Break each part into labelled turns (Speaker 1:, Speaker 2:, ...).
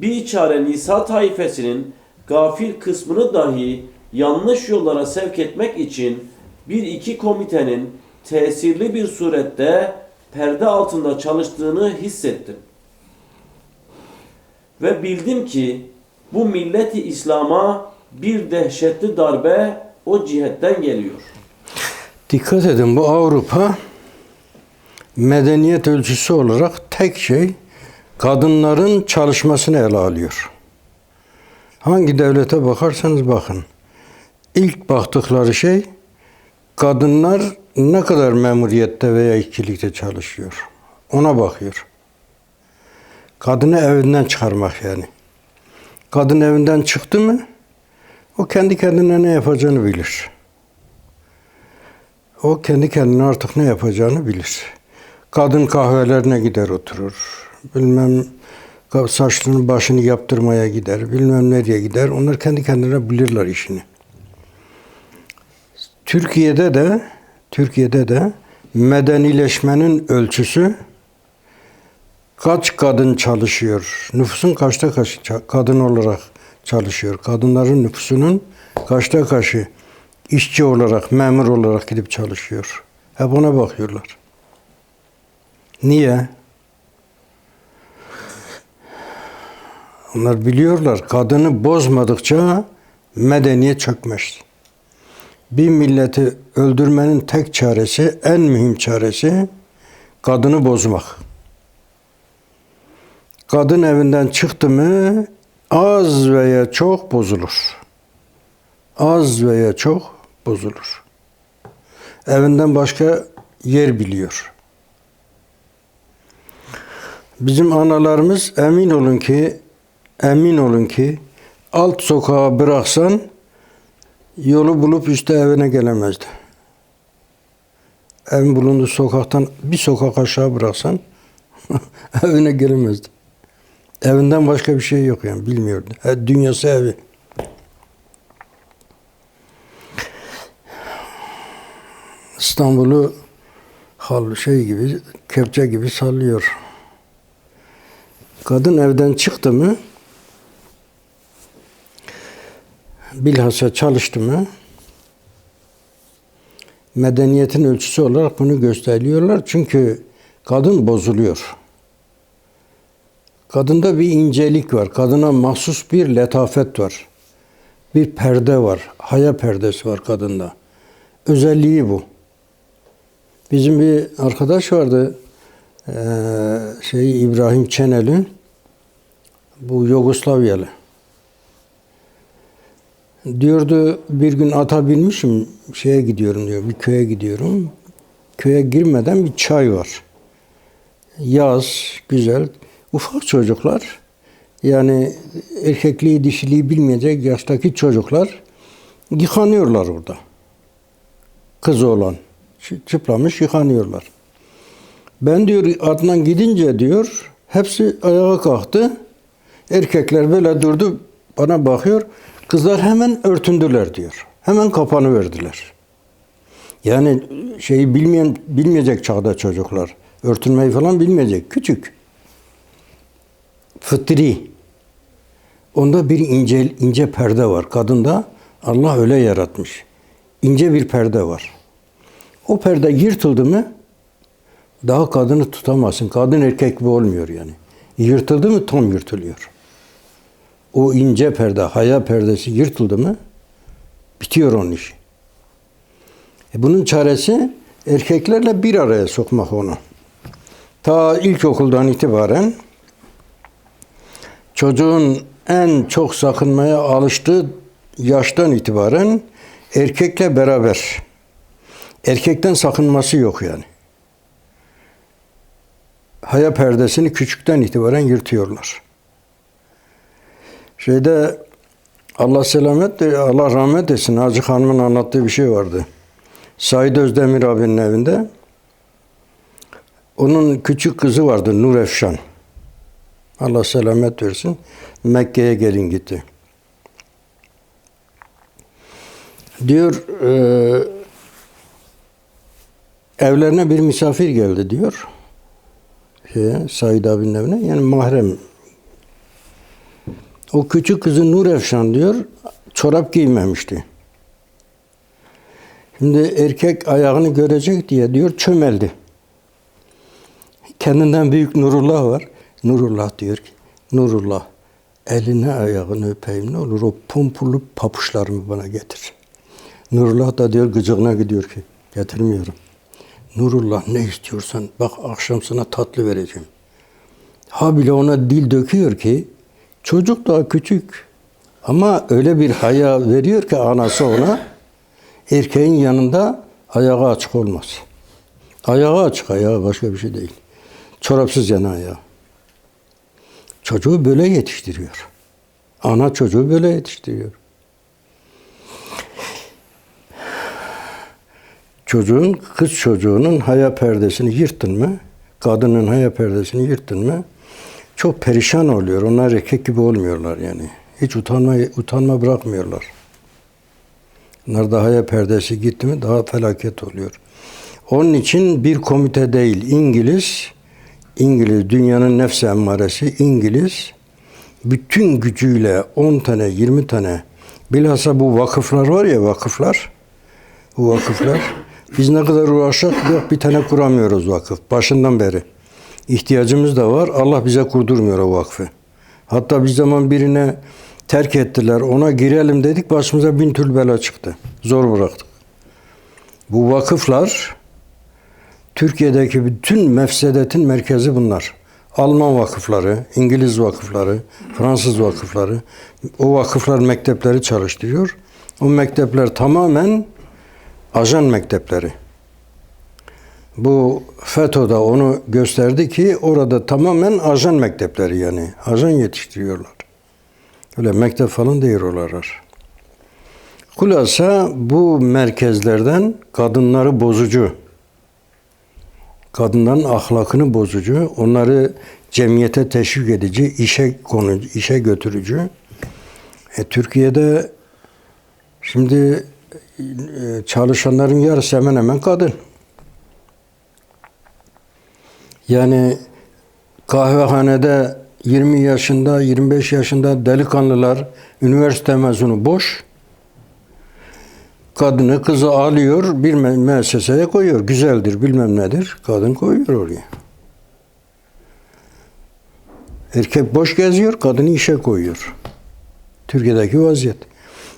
Speaker 1: bir çare Nisa taifesinin gafil kısmını dahi yanlış yollara sevk etmek için bir iki komitenin tesirli bir surette perde altında çalıştığını hissettim. Ve bildim ki bu milleti İslam'a bir dehşetli darbe o cihetten geliyor.
Speaker 2: Dikkat edin bu Avrupa medeniyet ölçüsü olarak tek şey kadınların çalışmasını ele alıyor. Hangi devlete bakarsanız bakın. İlk baktıkları şey kadınlar ne kadar memuriyette veya işçilikte çalışıyor. Ona bakıyor. Kadını evinden çıkarmak yani. Kadın evinden çıktı mı o kendi kendine ne yapacağını bilir. O kendi kendine artık ne yapacağını bilir. Kadın kahvelerine gider oturur. Bilmem saçlarını başını yaptırmaya gider. Bilmem nereye gider. Onlar kendi kendine bilirler işini. Türkiye'de de Türkiye'de de medenileşmenin ölçüsü kaç kadın çalışıyor? Nüfusun kaçta kaçı kadın olarak çalışıyor? Kadınların nüfusunun kaçta kaçı işçi olarak, memur olarak gidip çalışıyor? Hep ona bakıyorlar. Niye? Onlar biliyorlar kadını bozmadıkça medeniyet çökmez. Bir milleti öldürmenin tek çaresi, en mühim çaresi kadını bozmak. Kadın evinden çıktı mı az veya çok bozulur. Az veya çok bozulur. Evinden başka yer biliyor. Bizim analarımız emin olun ki emin olun ki alt sokağa bıraksan yolu bulup üstte evine gelemezdi. Evin bulunduğu sokaktan bir sokak aşağı bıraksan evine gelemezdi. Evinden başka bir şey yok yani bilmiyordu. Ha, dünyası evi. İstanbul'u hal şey gibi kepçe gibi sallıyor. Kadın evden çıktı mı bilhassa çalıştı mı medeniyetin ölçüsü olarak bunu gösteriyorlar. Çünkü kadın bozuluyor. Kadında bir incelik var. Kadına mahsus bir letafet var. Bir perde var. Haya perdesi var kadında. Özelliği bu. Bizim bir arkadaş vardı. Ee, şey İbrahim Çeneli. Bu Yugoslavyalı. Diyordu bir gün ata binmişim şeye gidiyorum diyor. Bir köye gidiyorum. Köye girmeden bir çay var. Yaz, güzel. Ufak çocuklar yani erkekliği dişiliği bilmeyecek yaştaki çocuklar yıkanıyorlar orada. Kız olan çı- çıplamış yıkanıyorlar. Ben diyor Adnan gidince diyor hepsi ayağa kalktı. Erkekler böyle durdu bana bakıyor. Kızlar hemen örtündüler diyor. Hemen kapanı verdiler. Yani şeyi bilmeyen bilmeyecek çağda çocuklar. Örtünmeyi falan bilmeyecek. Küçük. Fıtri. Onda bir ince ince perde var. Kadında Allah öyle yaratmış. İnce bir perde var. O perde yırtıldı mı daha kadını tutamazsın. Kadın erkek gibi olmuyor yani. Yırtıldı mı tam yırtılıyor. O ince perde, haya perdesi yırtıldı mı bitiyor onun işi. E bunun çaresi erkeklerle bir araya sokmak onu. Ta ilkokuldan itibaren çocuğun en çok sakınmaya alıştığı yaştan itibaren erkekle beraber. Erkekten sakınması yok yani. Haya perdesini küçükten itibaren yırtıyorlar. Şeyde Allah selamet de Allah rahmet etsin Hacı Hanım'ın anlattığı bir şey vardı. Said Özdemir abinin evinde onun küçük kızı vardı Nur Efşan. Allah selamet versin. Mekke'ye gelin gitti. Diyor e, evlerine bir misafir geldi diyor. Şeye, Said abinin evine. Yani mahrem O küçük kızı Nur Efşan diyor, çorap giymemişti. Şimdi erkek ayağını görecek diye diyor çömeldi. Kendinden büyük Nurullah var. Nurullah diyor ki, Nurullah eline ayağını öpeyim ne olur o pompulu papuçlarımı bana getir. Nurullah da diyor gıcığına gidiyor ki getirmiyorum. Nurullah ne istiyorsan bak akşam sana tatlı vereceğim. Ha bile ona dil döküyor ki çocuk daha küçük ama öyle bir haya veriyor ki anası ona erkeğin yanında ayağı açık olmaz. Ayağı açık ayağı başka bir şey değil. Çorapsız yana ayağı. Çocuğu böyle yetiştiriyor. Ana çocuğu böyle yetiştiriyor. Çocuğun, kız çocuğunun haya perdesini yırttın mı, kadının haya perdesini yırttın mı, çok perişan oluyor. Onlar erkek gibi olmuyorlar yani. Hiç utanma, utanma bırakmıyorlar. Onlar da haya perdesi gitti mi daha felaket oluyor. Onun için bir komite değil, İngiliz, İngiliz, dünyanın nefsi emmaresi İngiliz, bütün gücüyle 10 tane, 20 tane, bilhassa bu vakıflar var ya vakıflar, bu vakıflar, biz ne kadar uğraşsak yok bir tane kuramıyoruz vakıf, başından beri. İhtiyacımız da var, Allah bize kurdurmuyor o vakfı. Hatta bir zaman birine terk ettiler, ona girelim dedik, başımıza bin türlü bela çıktı. Zor bıraktık. Bu vakıflar, Türkiye'deki bütün mefsedetin merkezi bunlar. Alman vakıfları, İngiliz vakıfları, Fransız vakıfları, o vakıflar mektepleri çalıştırıyor. O mektepler tamamen ajan mektepleri. Bu FETÖ'de onu gösterdi ki orada tamamen ajan mektepleri yani. Ajan yetiştiriyorlar. Öyle mektep falan değil oralar. Kulasa bu merkezlerden kadınları bozucu, kadınların ahlakını bozucu, onları cemiyete teşvik edici, işe konu, işe götürücü. E, Türkiye'de şimdi e, çalışanların yarısı hemen hemen kadın. Yani kahvehanede 20 yaşında, 25 yaşında delikanlılar, üniversite mezunu boş. Kadını, kızı alıyor, bir müesseseye koyuyor. Güzeldir, bilmem nedir. Kadın koyuyor oraya. Erkek boş geziyor, kadını işe koyuyor. Türkiye'deki vaziyet.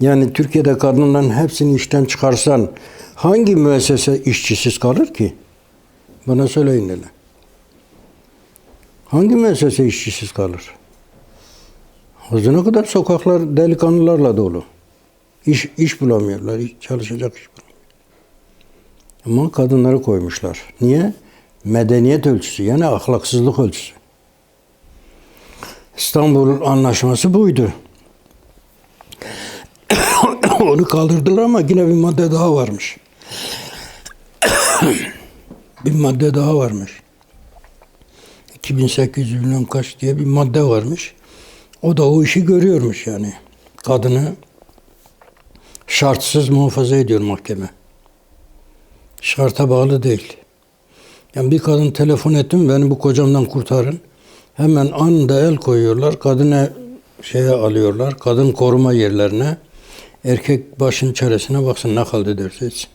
Speaker 2: Yani Türkiye'de kadınların hepsini işten çıkarsan hangi müessese işçisiz kalır ki? Bana söyleyin hele. Hangi müessese işçisiz kalır? Ağzına kadar sokaklar delikanlılarla dolu. İş, iş bulamıyorlar, çalışacak iş bulamıyorlar. Ama kadınları koymuşlar. Niye? Medeniyet ölçüsü, yani ahlaksızlık ölçüsü. İstanbul Anlaşması buydu. Onu kaldırdılar ama yine bir madde daha varmış. bir madde daha varmış. 2800 bilmem kaç diye bir madde varmış. O da o işi görüyormuş yani. Kadını şartsız muhafaza ediyor mahkeme. Şarta bağlı değil. Yani bir kadın telefon ettim beni bu kocamdan kurtarın. Hemen anında el koyuyorlar. Kadını şeye alıyorlar. Kadın koruma yerlerine. Erkek başın çaresine baksın ne kaldı derse etsin.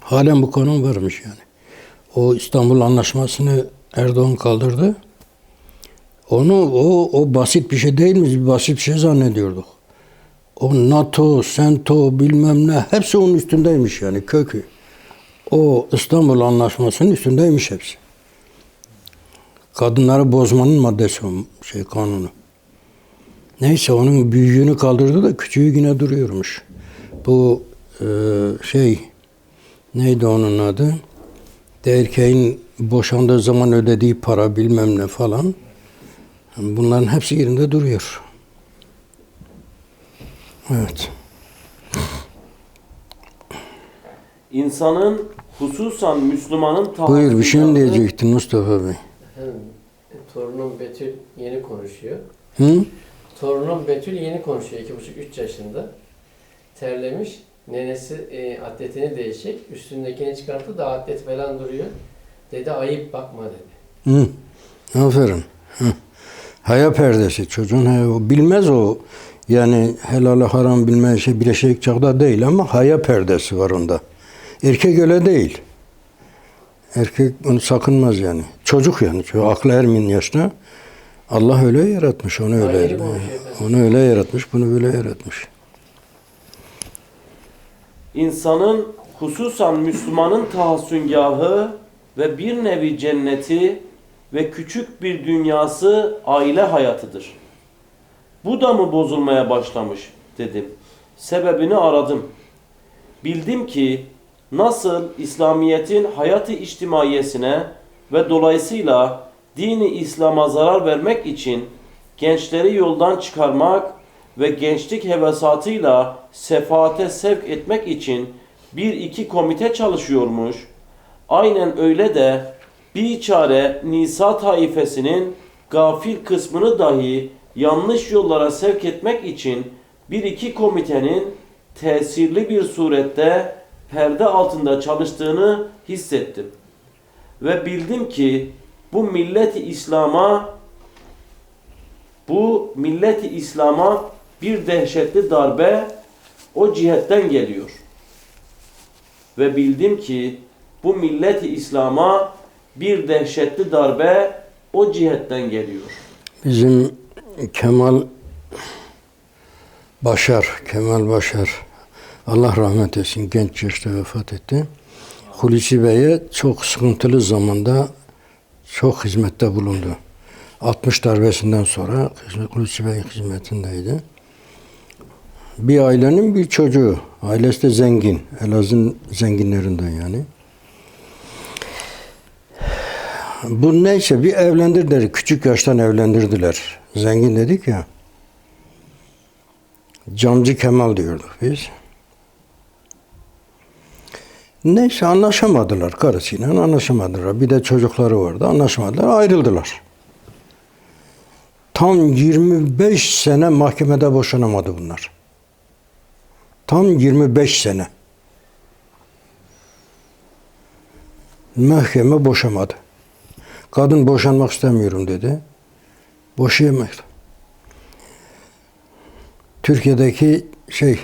Speaker 2: Halen bu kanun varmış yani. O İstanbul Anlaşması'nı Erdoğan kaldırdı. Onu o o basit bir şey değil mi? Basit bir şey zannediyorduk. O NATO, Sento bilmem ne hepsi onun üstündeymiş yani kökü. O İstanbul Anlaşması'nın üstündeymiş hepsi. Kadınları bozmanın maddesi o şey kanunu. Neyse onun büyüğünü kaldırdı da küçüğü yine duruyormuş. Bu e, şey neydi onun adı? Erkeğin boşandığı zaman ödediği para bilmem ne falan. Bunların hepsi yerinde duruyor. Evet.
Speaker 1: İnsanın hususan Müslümanın
Speaker 2: Buyur bir şey mi diyecektin Mustafa Bey?
Speaker 3: Efendim, torunum Betül yeni konuşuyor.
Speaker 2: Hı?
Speaker 3: Torunum Betül yeni konuşuyor. 2,5-3 yaşında. Terlemiş. Nenesi e, atletini değişecek. Üstündekini çıkarttı da atlet falan duruyor. Dedi ayıp bakma dedi.
Speaker 2: Hı. Aferin. Hı. Haya perdesi çocuğun haya- o bilmez o yani helal haram bilmez şey bileşik çağda değil ama haya perdesi var onda. Erkek öyle değil. Erkek bunu sakınmaz yani. Çocuk yani. Çocuk, aklı ermin yaşta. Allah öyle yaratmış. Onu öyle.
Speaker 3: Konuşuyor efendim.
Speaker 2: Onu öyle yaratmış. Bunu böyle yaratmış.
Speaker 1: İnsanın hususan Müslümanın tahassüngahı ve bir nevi cenneti ve küçük bir dünyası aile hayatıdır. Bu da mı bozulmaya başlamış dedim. Sebebini aradım. Bildim ki nasıl İslamiyet'in hayatı içtimaiyesine ve dolayısıyla dini İslam'a zarar vermek için gençleri yoldan çıkarmak ve gençlik hevesatıyla sefaate sevk etmek için bir iki komite çalışıyormuş. Aynen öyle de bir çare Nisa taifesinin gafil kısmını dahi yanlış yollara sevk etmek için bir iki komitenin tesirli bir surette perde altında çalıştığını hissettim. Ve bildim ki bu milleti İslam'a bu milleti İslam'a bir dehşetli darbe o cihetten geliyor. Ve bildim ki bu milleti İslam'a bir dehşetli darbe o cihetten geliyor.
Speaker 2: Bizim Kemal Başar, Kemal Başar Allah rahmet etsin genç yaşta vefat etti. Hulusi Bey'e çok sıkıntılı zamanda çok hizmette bulundu. 60 darbesinden sonra Hulusi Bey'in hizmetindeydi. Bir ailenin bir çocuğu. Ailesi de zengin. Elazığ'ın zenginlerinden yani. Bu neyse bir evlendirdiler. Küçük yaştan evlendirdiler. Zengin dedik ya. Camcı Kemal diyorduk biz. Neyse anlaşamadılar karısıyla anlaşamadılar. Bir de çocukları vardı anlaşamadılar ayrıldılar. Tam 25 sene mahkemede boşanamadı bunlar. Tam 25 sene. Mahkeme boşamadı. Kadın boşanmak istemiyorum dedi. Boşayamadı. Türkiye'deki şey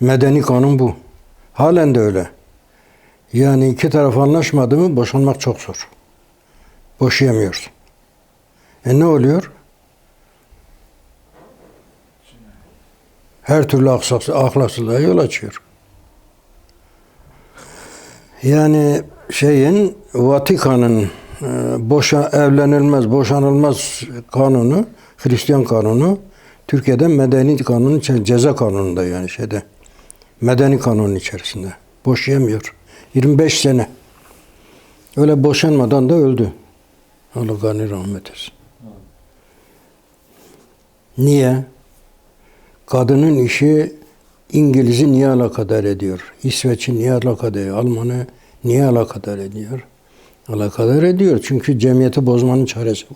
Speaker 2: medeni kanun bu. Halen de öyle. Yani iki taraf anlaşmadı mı boşanmak çok zor. Boşayamıyorsun. E ne oluyor? Her türlü aksaks- ahlaksızlığa yol açıyor. Yani şeyin Vatikan'ın e, boşa evlenilmez, boşanılmaz kanunu, Hristiyan kanunu Türkiye'de medeni kanunun ceza kanununda yani şeyde medeni kanunun içerisinde. Boşayamıyor. 25 sene. Öyle boşanmadan da öldü. Allah gani rahmet etsin. Niye? Kadının işi İngiliz'i niye alakadar ediyor? İsveç'i niye alakadar ediyor? Alman'ı niye alakadar ediyor? Alakadar ediyor. Çünkü cemiyeti bozmanın çaresi bu.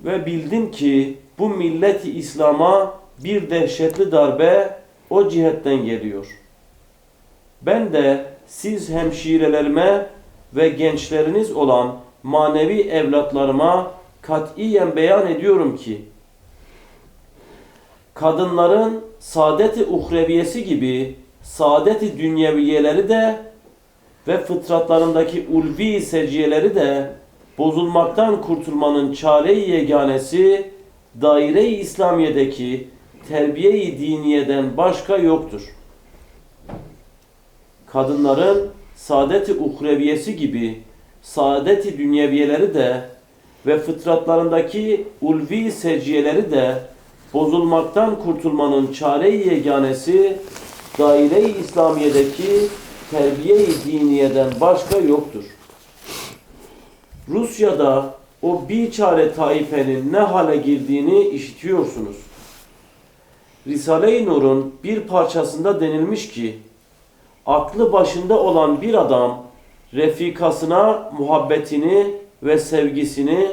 Speaker 1: Ve bildim ki bu milleti İslam'a bir dehşetli darbe o cihetten geliyor. Ben de siz hemşirelerime ve gençleriniz olan manevi evlatlarıma katiyen beyan ediyorum ki kadınların saadeti uhreviyesi gibi saadeti dünyeviyeleri de ve fıtratlarındaki ulvi seciyeleri de bozulmaktan kurtulmanın çare-i yeganesi daire-i İslamiye'deki terbiye-i diniyeden başka yoktur. Kadınların saadeti uhreviyesi gibi saadeti dünyeviyeleri de ve fıtratlarındaki ulvi seciyeleri de bozulmaktan kurtulmanın çare-i yeganesi daire-i İslamiye'deki terbiye-i diniyeden başka yoktur. Rusya'da o biçare taifenin ne hale girdiğini işitiyorsunuz. Risale-i Nur'un bir parçasında denilmiş ki, aklı başında olan bir adam, refikasına muhabbetini ve sevgisini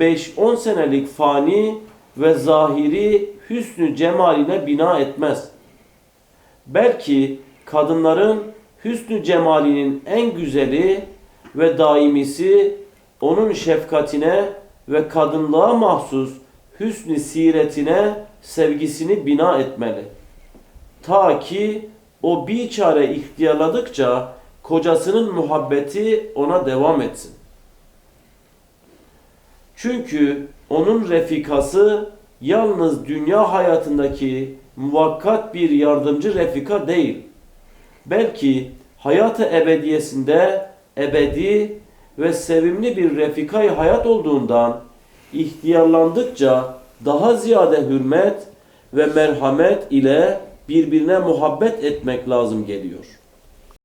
Speaker 1: 5-10 senelik fani ve zahiri hüsnü cemaline bina etmez. Belki kadınların hüsnü cemalinin en güzeli ve daimisi onun şefkatine ve kadınlığa mahsus hüsnü siretine sevgisini bina etmeli. Ta ki o bir çare ihtiyarladıkça kocasının muhabbeti ona devam etsin. Çünkü onun refikası yalnız dünya hayatındaki muvakkat bir yardımcı refika değil. Belki hayatı ebediyesinde ebedi ve sevimli bir refikay hayat olduğundan ihtiyarlandıkça daha ziyade hürmet ve merhamet ile birbirine muhabbet etmek lazım geliyor.